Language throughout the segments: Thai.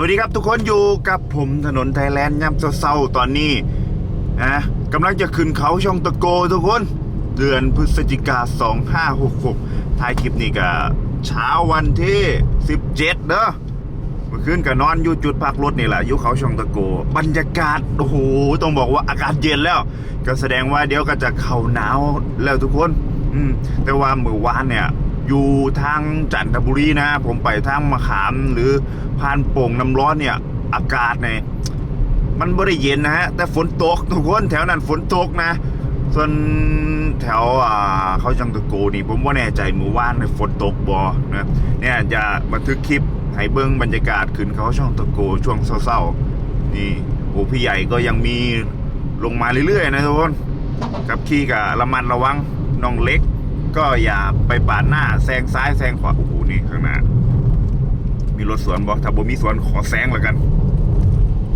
วัสดีครับทุกคนอยู่กับผมถนนไทยแลนด์ย่ำเศร้าตอนนี้นะกำลังจะขึ้นเขาช่องตะโกทุกคน เดือนพฤศจิกา 2566ท้ายคลิปนี้ก็เช้าวันที่ 17เด้อเมื่อคืนก็นอนอยู่จุดพักรถนี่แหละอยู่เขาช่องตะโก บรรยากาศโอ้โหต้องบอกว่าอากาศเย็นแล้ว ก็แสดงว่าเดี๋ยวก็จะเข้าหนาวแล้วทุกคน อืมแต่ว่าเมื่อวานเนี่ย อยู่ทางจันทบุรีนะ ผมไปทางมะขามหรือพานโป่งน้ำร้อนเนี่ย อากาศเนี่ยมันไม่ได้เย็นนะฮะ แต่ฝนตกทุกคนแถวนั้นฝนตกนะ ส่วนแถวอ่าเขาจังตะโกนี่ ผมว่าแน่ใจมื่อวานนี่ฝนตกบอนะเนี่ยจะบันทึกคลิปให้เบิ้งบรรยากาศขึ้นเขาช่องตะโกช่วงเศร้าๆนี่โอ้พี่ใหญ่ก็ยังมีลงมาเรื่อยๆนะทุกคนกับขี่กับระมัดระวังน้องเล็ก ก็อย่าไปปาดหน้าแซงซ้ายแซงขวาโอ้โหนี่ข้างหน้ามีรถสวนบอกถ้าบ่มีสวนขอแซงแล้วกัน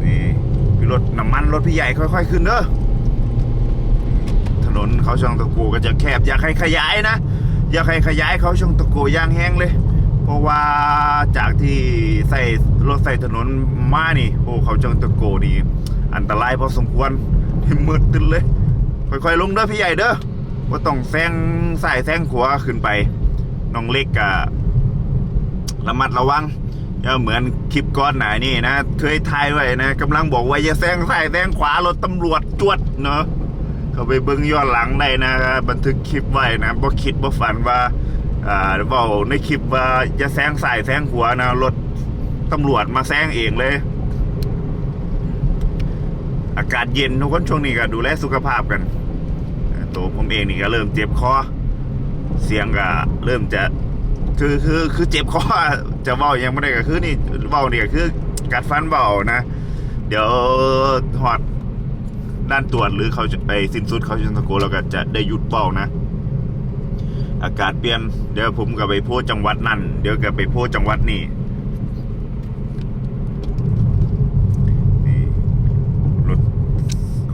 นี่มีรถน้ำมันรถพี่ใหญ่ค่อย ๆ ขึ้นเด้อถนนเขาช่องตะโกก็จะแคบอยากให้ขยายนะอยากให้ขยายเขาช่องตะโกย่างแห้งเลย เพราะว่าจากที่ใส่รถใส่ถนนมานี่โอ้เขาช่องตะโกนี่อันตรายพอสมควรมืดตึ้นเลย ค่อยๆลงเด้อพี่ใหญ่เด้อ ว่าต้องแซงสายแซงขวาขึ้นไป น้องเล็กกะระมัดระวังอย่าเหมือนคลิปก้อนไหนนี่นะ เคยทายไว้นะกำลังบอกว่าอย่าแซงสายแซงขวารถตำรวจจวดเนาะเขาไปเบิ้งย้อนหลังได้นะบันทึกคลิปไว้นะบ่คิดบ่ฝันว่าอ่าเว่าในคลิปว่าจะแซงสายแซงขวานะรถตำรวจมาแซงเองเลย อากาศเย็นทุกคนช่วงนี้ก็ดูแลสุขภาพกัน ตัวผมเองนี่ก็เริ่มเจ็บคอเสียงก็เริ่มจะคือคือคือเจ็บคอจะเบายังไม่ได้ก็คือนี่เบาเนี่ยคือกัดฟันเบานะ เดี๋ยวถอดด้านตรวจหรือเขาจะไปสิ้นสุดเขาจะตะโกนแล้วก็จะได้หยุดเบานะ อากาศเปลี่ยน เดี๋ยวผมก็ไปโพสต์จังหวัดนั่น เดี๋ยวก็ไปโพสต์จังหวัดนี่นี่รถ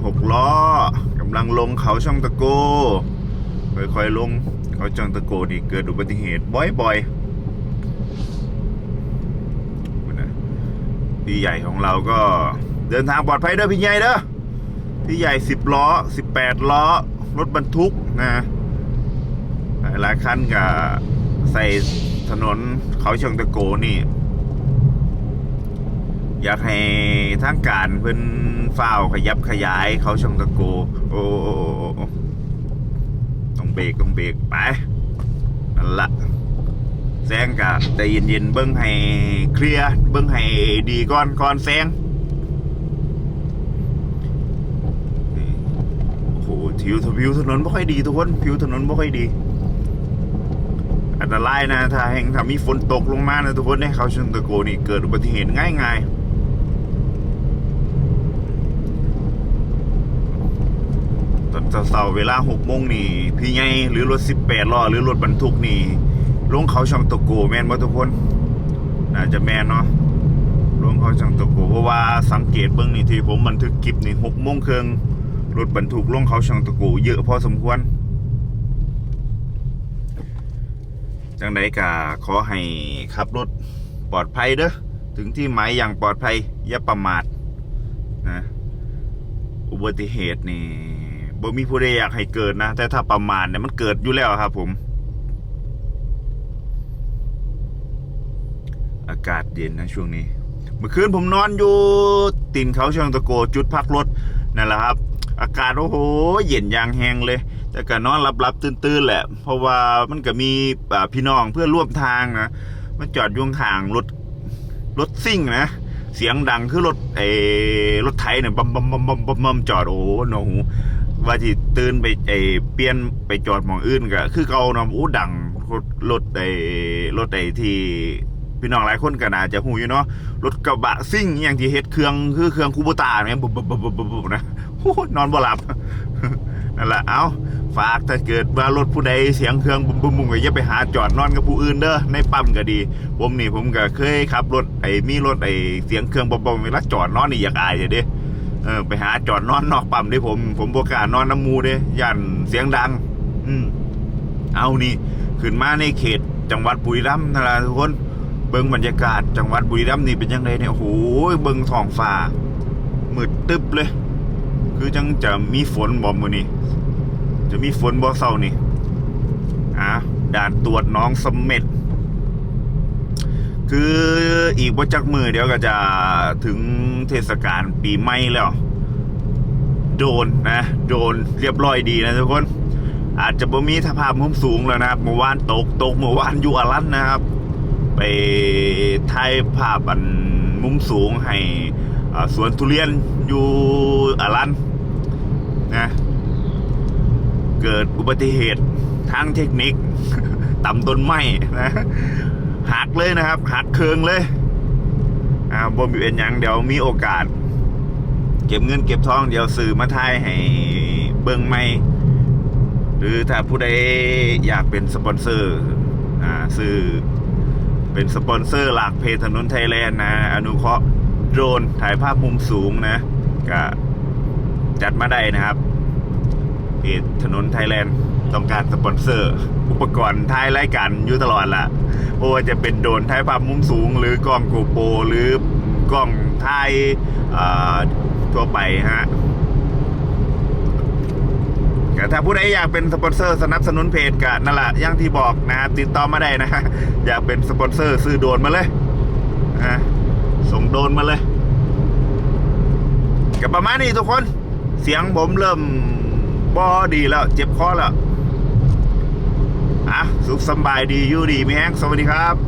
หกล้อำลังลงเขาช่องตะโก ค่อยๆลง เขาช่องตะโกนี่เกิดอุบัติเหตุบ่อยๆพี่ใหญ่ของเราก็เดินทางปลอดภัยเด้อพี่ใหญ่เด้อพี่ใหญ่สิบล้อสิบแปดล้อ รถบรรทุกนะหลายคันกับใส่ถนนเขาช่องตะโกนี่ อยากให้ทางการเพิ่นฝ้าวขยับขยายเขาชงตะโก โอ้โอโอโอต้องเบรกต้องเบรกไปนั่นละแซงกะแต่เย็นๆเบิ้งให้เคลียร์เบิ้งให้ดีก่อนก่อนแซงโอ้โหผิวผิวถนนไม่ค่อยดีทุกคนผิวถนนไม่ค่อยดีอันตรายนะถ้าแห่งถ้ามีฝนตกลงมานะทุกคนเนี่ยเขาชนตะโกนี่เกิดอุบัติเหตุง่ายๆ ตอน เสาร์เวลาหกโมงนี่ พี่ไงหรือรถสิบแปดล้อหรือรถบรรทุกนี่ ลงเขาช่องตะโกแมนบ่ทุกคนน่าจะแมนเนาะลงเขาช่องตะโกเพราะว่าสังเกตเบื้องนี่ที่ผมบันทึกคลิปนี่หกโมงครึ่งรถบรรทุกลงเขาช่องตะโกเยอะพอสมควรจังใดกะขอให้ขับรถปลอดภัยเด้อถึงที่หมายอย่างปลอดภัยอย่าประมาทนะอุบัติเหตุนี่ บ่มีผู้ใดอยากให้เกิดนะ แต่ถ้าประมาทเนี่ยมันเกิดอยู่แล้วครับ ผม อากาศเย็นนะช่วงนี้ เมื่อคืนผมนอนอยู่ตินเขาเชิงตะโกจุดพักรถนั่นแหละครับ อากาศโอ้โห เย็นอย่างแหงเลย แต่ก็นอนหลับๆตื่นๆแหละ เพราะว่ามันก็มีพี่น้องเพื่อร่วมทางนะมันจอดยุ่ข้างรถรถซิ่งนะเสียงดังคือรถไอ้รถไถเนี่ยบัมบัมบัมบัมบัมจอดโอ้โหหนู ว่าที่ตื่นไปไอเปลี่ยนไปจอดหมองอื่นก็คือเก่าเนาะโอ้ดังรถรถไอ้รถไอ้ที่พี่น้องหลายคนก็น่าจะหูอยู่เนาะรถกระบะซิ่งอย่างที่เฮ็ดเครื่องคือเครื่องคูโบตาเนี่ยบุบบุบบุบบุบบุบนะนอนบ่หลับนั่นแหละเอาฝากถ้าเกิดว่ารถผู้ใดเสียงเครื่องบุ้มบุ้มบุ้มก็อย่าไปหาจอดนอนกับผู้อื่นเด้อในปั๊มก็ดี ผมนี่ผมก็เคยขับรถไอ้มีรถไอ้เสียงเครื่องบ่มๆเวลาจอดนอนนี่อยากอายเลยเด้ เออไปหาจอดนอนนอกปั๊มด้ผม ผมบ่กล้านอนน้ำมูเด้ย่านเสียงดัง อืมเอานี่ขึ้นมาในเขต จังหวัดบุรีรัมย์นั่นแหละทุกคนเบิ้งบรรยากาศจังหวัดบุรีรัมย์นี่เป็นยังไงเนี่ยโอ้โหเบิ้งท้องฟ้ามืดตึ๊บเลย คือจังจะมีฝนบ่มื้อนี้จะมีฝนบ่เศร้านี่อะด่านตรวจน้องสมเม็ด คืออีกบ่จักมือเดี๋ยวก็จะถึงเทศกาลปีใหม่แล้ว โดนนะ โดนเรียบร้อยดีนะทุกคน อาจจะบ่มีสภาพมุมสูงแล้วนะครับเมื่อวานตกตกเมื่อวานอยู่อารันนะครับ ไปถ่ายภาพอันมุมสูงให้สวนทุเรียนอยู่อารันนะเกิดอุบัติเหตุทางเทคนิคต่ำต้นไม้นะ หักเลยนะครับ หักเคืองเลยอ่าบ่มีเป็นยังเดี๋ยวมีโอกาส เก็บเงินเก็บทองเดี๋ยวซื้อมาทายให้เบิ่งใหม่หรือถ้าผู้ใดอยากเป็นสปอนเซอร์อ่าซื้อเป็นสปอนเซอร์หลักเพจถนนไทยแลนด์นะอนุเคราะห์โดรนถ่ายภาพมุมสูงนะ ก็จัดมาได้นะครับ จถนนไทยแลนด์ต้องการสปอนเซอร์ อุปกรณ์ถ่ายรายการอยู่ตลอดละโอ้จะเป็นโดนถ่ายภาพมุมสูง หรือกล้องโกโปรหรือกล้องถ่ายทั่วไปฮะก็ถ้าผู้ใดอยากเป็นสปอนเซอร์สนับสนุนเพจก็นั่นแหละอย่างที่บอกนะครับติดต่อมาได้นะอยากเป็นสปอนเซอร์ซื้อโดนมาเลยนะส่งโดนมาเลยกับประมาณนี้ทุกคน เสียงผมเริ่ม บอดีแล้ว เจ็บคอแล้วอะสุขสบายดีอยู่ดีมีแห้งสวัสดีครับ